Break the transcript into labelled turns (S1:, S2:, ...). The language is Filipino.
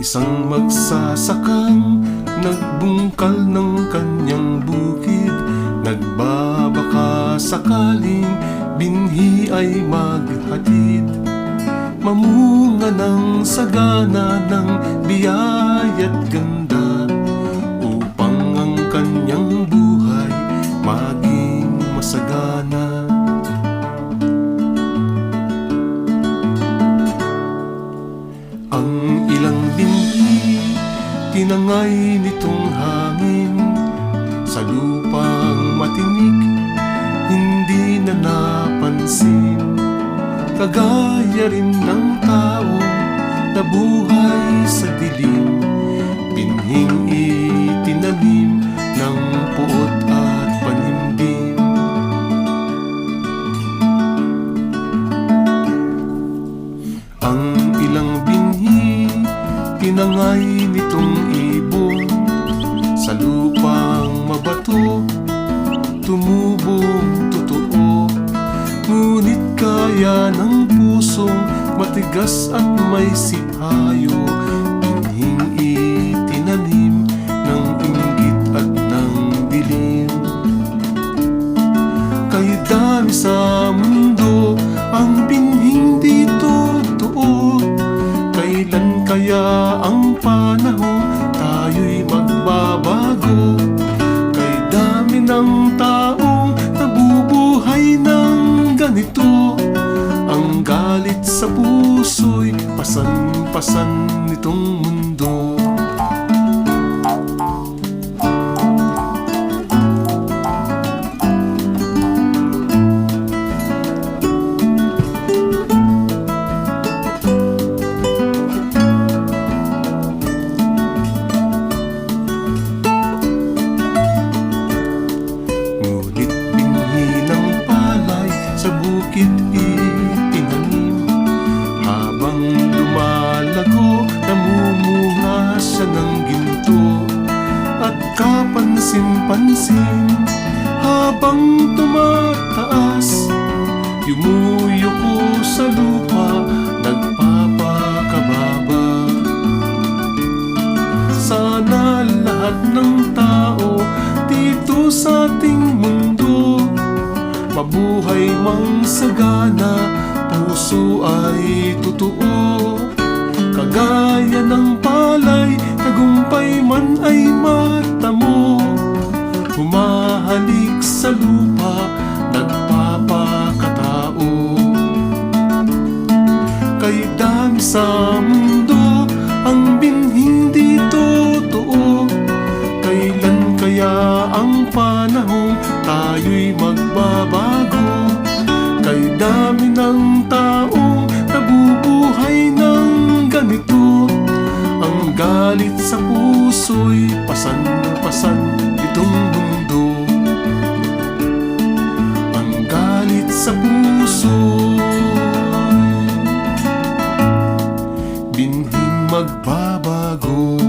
S1: Isang magsasakang nagbungkal ng kanyang bukid. Nagbabaka sakaling binhi ay maghatid. Mamunga ng sagana ng biyaya't ganda tinangay nitong hangin Sa lupang matinik, hindi na napansin. Kagaya rin ng tao na buhay sa dilim Binhing itinanim ng puot at panimdim. Ang ilang tinangay nitong ibon Sa lupang mabato, tumubong totoo. Ngunit kaya ng pusong matigas at may sipayo ng taong nabubuhay ng ganito. Ang galit sa puso'y pasan-pasan nitong mundo Habang lumalago, namumunga siya ng ginto. At kapansin-pansin, habang tumataas Yumuyuko sa lupa, nagpapakababa. Sana lahat ng tao dito sa ating mundo Mabuhay mang sagana, puso ay totoo. Kagaya ng palay, tagumpay man ay matamo. Humahalik sa lupa, nagpapakatao. Kay dami sa mundo ang binhing di totoo. Kailan kaya ang panahon tayo'y magbabago dami ng taong nabubuhay ng ganito. Ang galit sa puso'y pasan-pasan itong mundo. Ang galit sa puso. Binhing magbabago.